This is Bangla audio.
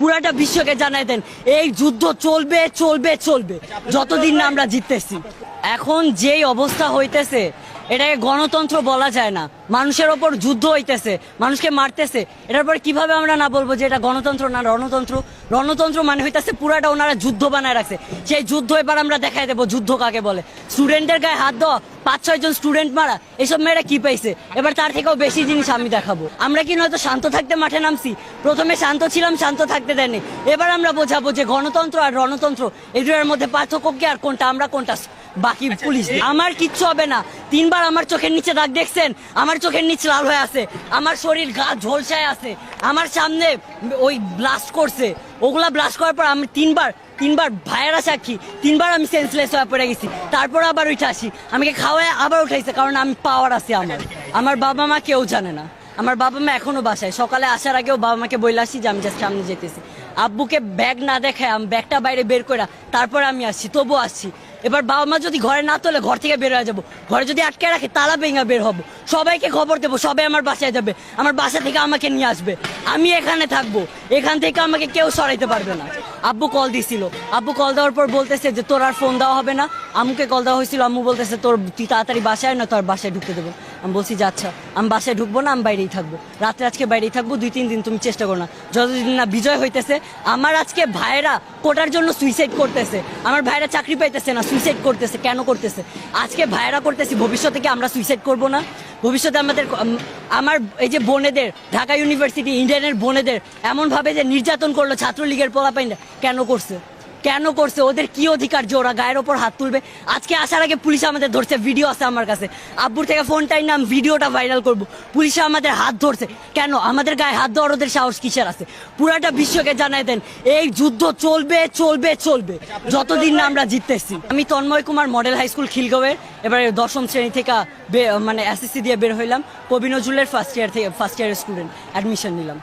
পুরাটা বিশ্বকে জানাই দেন। এই যুদ্ধ চলবে চলবে চলবে। যতদিন না আমরা জিততেছি। এখন যেই অবস্থা হইতেছে এটাকে গণতন্ত্র বলা যায় না। মানুষের ওপর যুদ্ধ হইতেছে, মানুষকে মারতেছে। এটার পর কীভাবে আমরা না বলব যে এটা গণতন্ত্র না রণতন্ত্র? রণতন্ত্র মানে হইতেছে পুরাটা ওনারা যুদ্ধ বানায় রাখছে। সেই যুদ্ধ এবার আমরা দেখাই দেবো, যুদ্ধ কাকে বলে। স্টুডেন্টের গায়ে হাত দেওয়া পাঁচ ছয়জন স্টুডেন্ট মারা, এসব মেয়েরা কি পাইছে? এবার তার থেকেও বেশি জিনিস আমি দেখাবো। আমরা কি নয়তো শান্ত থাকতে মাঠে নামছি? প্রথমে শান্ত ছিলাম, শান্ত থাকতে দেয়নি এবার আমরা বোঝাবো যে গণতন্ত্র আর রণতন্ত্র এই মধ্যে পার্থক্য কি আর কোনটা? আমরা কোনটা? বাকি পুলিশ আমার কিচ্ছু হবে না। তিনবার আমার চোখের নিচে দাগ দেখছেন? আমার চোখের নিচে লাল হয়ে আছে। আমার শরীর গা ঝলসায় আছে। আমার সামনে ওই ব্লাস্ট করছে। ওগুলা ব্লাস্ট করার পর আমি তিনবার তিনবার ভাইয়েরা সাক্ষী। তিনবার আমি সেন্সলেস হয়ে পড়ে গেছি। তারপর আবার উঠে আসি। আমাকে খাওয়ায় আবার উঠাইছে কারণ আমি পাওয়ার আছে আমার। আমার বাবা মা কেউ জানে না। আমার বাবা মা এখনও বাসায়। সকালে আসার আগেও বাবা মাকে বলে আসি যে আমি জাস্ট সামনে যেতেছি। আব্বুকে ব্যাগ না দেখায় আমি ব্যাগটা বাইরে বের করে তারপর আমি আসছি তবু আসছি। এবার বাবা মা যদি ঘরে না তোলে, ঘর থেকে বের হয়ে যাব। ঘরে যদি আটকে রাখে তারা ভেঙে বের হব। সবাইকে খবর দেবো, সবাই আমার বাসায় যাবে। আমার বাসা থেকে আমাকে নিয়ে আসবে। আমি এখানে থাকব। এখান থেকে আমাকে কেউ সরাইতে পারবে না। আব্বু কল দিছিল। আব্বু কল দেওয়ার পর বলতেছে যে, তোর আর ফোন দেওয়া হবে না। আমুকে কল দেওয়া হয়েছিল। আম্মু বলতেছে, তোর তুই তাড়াতাড়ি বাসায় না তোর বাসায় ঢুকতে দেবো। আমি বলছি, যে আচ্ছা আমি বাসায় ঢুকবো না, আমি বাইরেই থাকব। রাত্রে আজকে বাইরেই থাকব, দুই, তিন দিন তুমি চেষ্টা করো না। যতদিন না বিজয় হইতেছে, আমার আজকে ভাইয়েরা কোটার জন্য সুইসাইড করতেছে। আমার ভাইয়েরা চাকরি পাইতেছে না সুইসাইড করতেছে, কেন করতেছে? আজকে ভাইয়েরা করতেছি, ভবিষ্যতে কি আমরা সুইসাইড করব না? ভবিষ্যতে আমাদের আমার এই যে বোনেদের, ঢাকা ইউনিভার্সিটি ইন্ডিয়ানের বোনেদের, এমনভাবে যে নির্যাতন করল ছাত্রলীগের পোলাপাইনরা, কেন করছে? কেন করছে? ওদের কি অধিকার যে ওরা গায়ের ওপর হাত তুলবে? আজকে আসার আগে পুলিশ আমাদের ধরছে ভিডিও আছে আমার কাছে। আব্বুর থেকে ফোনটাই নাম ভিডিওটা ভাইরাল করব। পুলিশে আমাদের হাত ধরছে। কেন? আমাদের গায়ে হাত দেওয়ার ওদের সাহস কিসের আছে? পুরাটা বিশ্বকে জানাই দেন, এই যুদ্ধ চলবে চলবে চলবে। যতদিন না আমরা জিততেছি। আমি Tanmoy Kumar model high school খিলগাঁওয়ের, এবারে দশম শ্রেণি থেকে মানে এসএসসি দিয়ে বের হইলাম। কবি নজরুলের ফার্স্ট ইয়ার থেকে ফার্স্ট ইয়ারের স্টুডেন্ট অ্যাডমিশন নিলাম।